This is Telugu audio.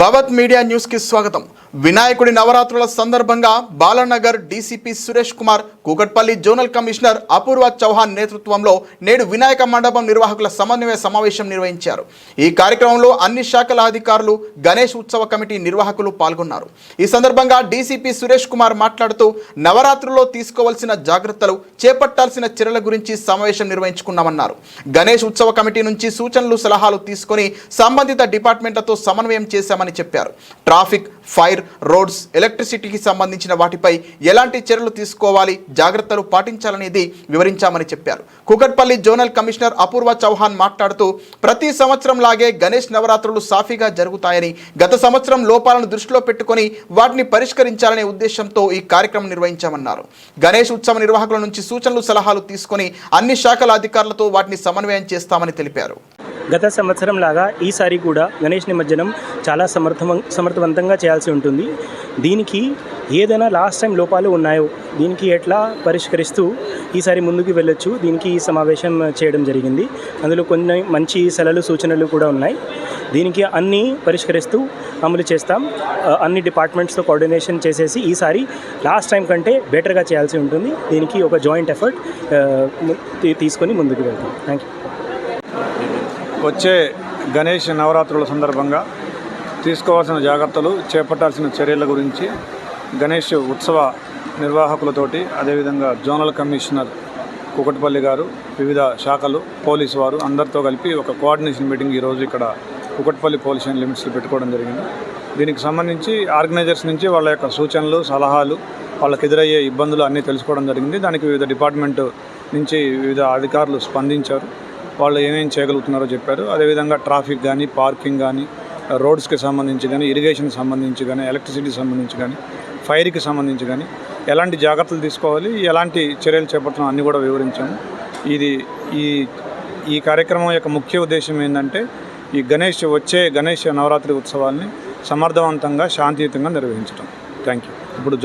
భవత్ మీడియా న్యూస్కి స్వాగతం. వినాయకుడి నవరాత్రుల సందర్భంగా Balanagar DCP Suresh Kumar Kukatpally zonal commissioner Apoorva Chauhan నేతృత్వంలో నేడు వినాయక మండపం నిర్వాహకుల సమన్వయ సమావేశం నిర్వహించారు. ఈ కార్యక్రమంలో అన్ని శాఖల అధికారులు గణేష్ ఉత్సవ కమిటీ నిర్వాహకులు పాల్గొన్నారు. ఈ సందర్భంగా డీసీపీ సురేష్ కుమార్ మాట్లాడుతూ నవరాత్రుల్లో తీసుకోవాల్సిన జాగ్రత్తలు చేపట్టాల్సిన చర్యల గురించి సమావేశం నిర్వహించుకున్నామన్నారు. గణేష్ ఉత్సవ కమిటీ నుంచి సూచనలు సలహాలు తీసుకొని సంబంధిత డిపార్ట్మెంట్లతో సమన్వయం చేశామని చెప్పారు. ట్రాఫిక్ ఫైర్ రోడ్స్ ఎలక్ట్రిసిటీకి సంబంధించిన వాటిపై ఎలాంటి చర్యలు తీసుకోవాలి జాగ్రత్తలు పాటించాలనేది వివరించామని చెప్పారు. కుకట్పల్లి జోనల్ కమిషనర్ అపూర్వ చౌహాన్ మాట్లాడుతూ ప్రతి సంవత్సరం లాగే గణేష్ నవరాత్రులు సాఫీగా జరుగుతాయని గత సంవత్సరం లోపాలను దృష్టిలో పెట్టుకొని వాటిని పరిష్కరించాలనే ఉద్దేశంతో ఈ కార్యక్రమం నిర్వహించామన్నారు. గణేష్ ఉత్సవ నిర్వాహకుల నుంచి సూచనలు సలహాలు తీసుకొని అన్ని శాఖల అధికారులతో వాటిని సమన్వయం చేస్తామని తెలిపారు. గత సంవత్సరం లాగా ఈసారి కూడా గణేష్ నిమజ్జనం చాలా సమర్థవం సమర్థవంతంగా చేయాల్సి ఉంటుంది. దీనికి ఏదైనా లాస్ట్ టైం లోపాలు ఉన్నాయో దీనికి ఎట్లా పరిష్కరిస్తూ ఈసారి ముందుకు వెళ్ళొచ్చు దీనికి ఈ సమావేశం చేయడం జరిగింది. అందులో కొన్ని మంచి సలహాలు సూచనలు కూడా ఉన్నాయి. దీనికి అన్నీ పరిష్కరిస్తూ అమలు చేస్తాం. అన్ని డిపార్ట్మెంట్స్తో కోఆర్డినేషన్ చేసేసి ఈసారి లాస్ట్ టైం కంటే బెటర్గా చేయాల్సి ఉంటుంది. దీనికి ఒక జాయింట్ ఎఫర్ట్ తీసుకొని ముందుకు వెళ్తాం. థ్యాంక్ యూ వచ్చే గణేష్ నవరాత్రుల సందర్భంగా తీసుకోవాల్సిన జాగ్రత్తలు చేపట్టాల్సిన చర్యల గురించి గణేష్ ఉత్సవ నిర్వాహకులతోటి అదేవిధంగా జోనల్ కమిషనర్ కుకట్పల్లి గారు వివిధ శాఖలు పోలీసు వారు అందరితో కలిపి ఒక కోఆర్డినేషన్ మీటింగ్ ఈరోజు ఇక్కడ కుకట్పల్లి పోలీస్ స్టేషన్ లిమిట్స్లో పెట్టుకోవడం జరిగింది. దీనికి సంబంధించి ఆర్గనైజర్స్ నుంచి వాళ్ళ యొక్క సూచనలు సలహాలు వాళ్ళకి ఎదురయ్యే ఇబ్బందులు అన్నీ తెలుసుకోవడం జరిగింది. దానికి వివిధ డిపార్ట్మెంట్ నుంచి వివిధ అధికారులు స్పందించారు. వాళ్ళు ఏమేం చేయగలుగుతున్నారో చెప్పారు. అదేవిధంగా ట్రాఫిక్ కానీ పార్కింగ్ కానీ రోడ్స్కి సంబంధించి కానీ ఇరిగేషన్కి సంబంధించి కానీ ఎలక్ట్రిసిటీకి సంబంధించి కానీ ఫైర్కి సంబంధించి కానీ ఎలాంటి జాగ్రత్తలు తీసుకోవాలి ఎలాంటి చర్యలు చేపట్టడం అన్నీ కూడా వివరించాము. ఇది ఈ ఈ కార్యక్రమం యొక్క ముఖ్య ఉద్దేశం ఏంటంటే ఈ గణేష్ వచ్చే గణేష్ నవరాత్రి ఉత్సవాల్ని సమర్థవంతంగా శాంతియుతంగా నిర్వహించడం థ్యాంక్ యూ ఇప్పుడు